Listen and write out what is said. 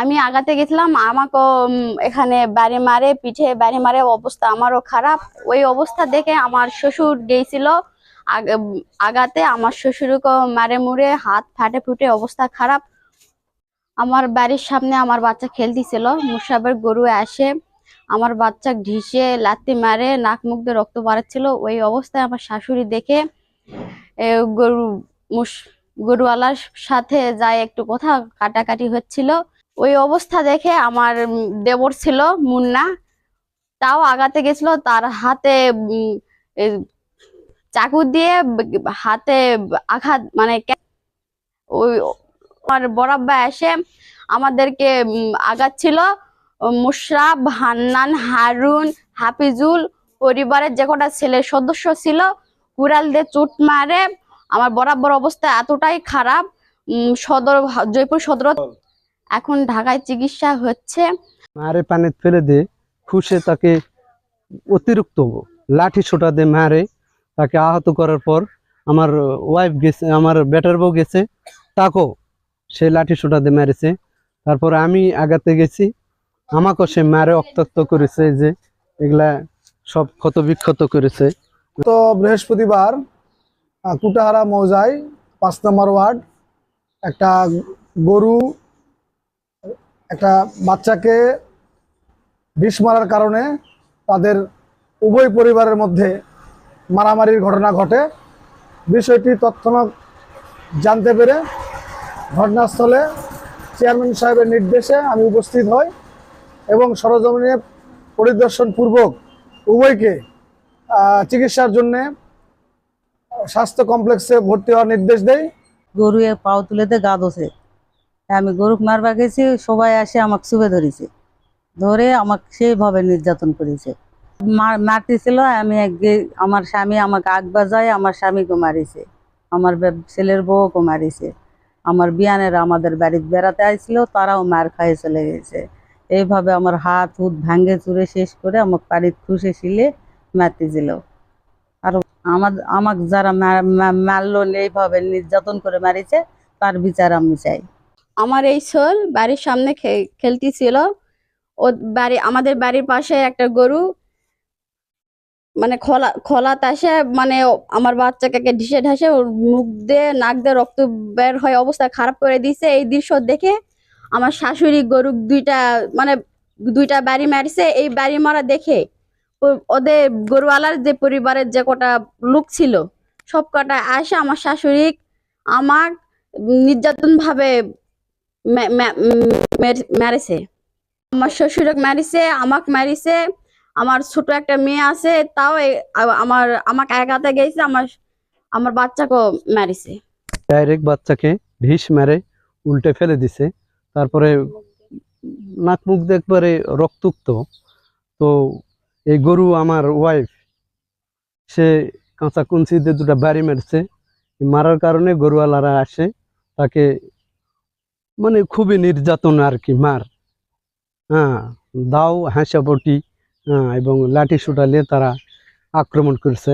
আমি আগাতে গেছিলাম, আমাকে এখানে বাড়ি মারে, পিঠে বাড়ি মারে, অবস্থা আমারও খারাপ। ওই অবস্থা দেখে আমার শ্বশুর গেছিল আগাতে, আমার শ্বশুরকে মারে মুড়ে, হাত ফাটে ফুটে, অবস্থা খারাপ। আমার বাড়ির সামনে আমার বাচ্চা খেলতেছিল, মুসাবের গরু আসে, আমার বাচ্চা ঢিসে লাত্তি মারে, নাক মুখ দিয়ে রক্ত বাড়াচ্ছিল। ওই অবস্থায় আমার শাশুড়ি দেখে গরু, মুস, গরুওয়ালার সাথে যায় একটু কথা কাটাকাটি হচ্ছিল। ওই অবস্থা দেখে আমার দেবর ছিল, মুন্না। তাও আগাতে গেছিল, তার হাতে চাকু দিয়ে হাতে আঘাত মানে ওই আমার বরাব্বা এসে আমাদেরকে আগাচ্ছিল। মুশরাফ, হান্নান, হারুন, হাফিজুল পরিবারের যে কটা ছেলের সদস্য ছিল কুড়াল দিয়ে চুট মারে। আমার বরাবর অবস্থা এতটাই খারাপ। সদর, জয়পুর সদর এখন ঢাকায় চিকিৎসা হচ্ছে। মারে পানি ফেলে দিয়ে খুশে তাকে অতিরিক্ত লাঠি ছোটা দিয়ে মারে। তাকে আহত করার পর আমার ওয়াইফ গেছে আমার বেটার বউ গেছে তাকেও সে লাঠি ছোটা দিয়ে মেরেছে। তারপর আমি আগাতে গেছি আমাকেও সে মারে অক্তাক্ত করেছে যে এগুলা সব ক্ষত বিক্ষত করেছে। তো বৃহস্পতিবার কুটাহারা মৌজায় পাঁচ নম্বর ওয়ার্ড একটা গরু একটা বাচ্চাকে বিষ মারার কারণে তাদের উভয় পরিবারের মধ্যে মারামারির ঘটনা ঘটে। বিষয়টি তৎক্ষণাৎ জানতে পেরে ঘটনাস্থলে চেয়ারম্যান সাহেবের নির্দেশে আমি উপস্থিত হই এবং সরজমিনে পরিদর্শনপূর্বক উভয়কে চিকিৎসার জন্যে স্বাস্থ্য কমপ্লেক্সে ভর্তি হওয়ার নির্দেশ দেয় গরু পাও তুলেতে গা দোষে আমি গরু মারবা গেছি, সবাই আসে আমাকে চুপে ধরেছে। ধরে আমাকে সেইভাবে নির্যাতন করেছে। মার- মারতেছিল, আমি আমার স্বামী আমাকে আগ বাজায়, আমার স্বামীকে মারিছে। আমার ছেলের বউকে মারিছে। আমার বিয়ানেরা আমাদের বাড়িতে বেড়াতে আসছিল তারাও মার খাইয়ে চলে গেছে। এইভাবে আমার হাত হুত ভাঙ্গে চুরে শেষ করে আমাকে বাড়িতে খুশে শিলে মারতেছিল। আর আমার আমাকে যারা মারলো, এইভাবে নির্যাতন করে মারিছে, তার বিচার আমি চাই। আমার এই শোল বাড়ির সামনে খেলতেছিল। ও বাড়ি, আমাদের বাড়ির পাশে একটা গরু মানে খোলা খোলা তাসে মানে আমার বাচ্চাকে ঢিসে ঢাসে, ওর মুখ দিয়ে, নাক দিয়ে রক্ত বের হয়ে অবস্থা খারাপ করে দিছে। এই দৃশ্য দেখে আমার শাশুড়ি গরু দুইটা মানে দুইটা বাড়ি মারছে। এই বাড়ি মারা দেখে ওদের গরুওয়ালার যে পরিবারের যে কটা লোক ছিল সব কটা আসে। আমার শাশুড়ি আমার নির্যাতন ভাবে মে- মে- মের- মেরেছে। আমার শ্বশুরক মারিছে, আমাকে মারিছে, আমার ছোট একটা মেয়ে আছে, তাও আমার, আমাকে একাতে গেছে, আমার আমার বাচ্চাকেও মারিছে। ডাইরেক্ট বাচ্চাকে ঢিস মেরে উল্টে ফেলে দিছে। তারপরে নাক মুখ দেখবারে রক্তুক্ত। তো এই গরু আমার ওয়াইফ সে কাঁচা কুঞ্চি দিয়ে দুটা বাড়ি মেরেছে। মারার কারণে গরুওয়ালারা আসে, তাকে মানে খুবই নির্যাতন আর কি মার। হ্যাঁ দাও হাঁসা বটি হ্যাঁ এবং লাঠি সুটালে তারা আক্রমণ করছে।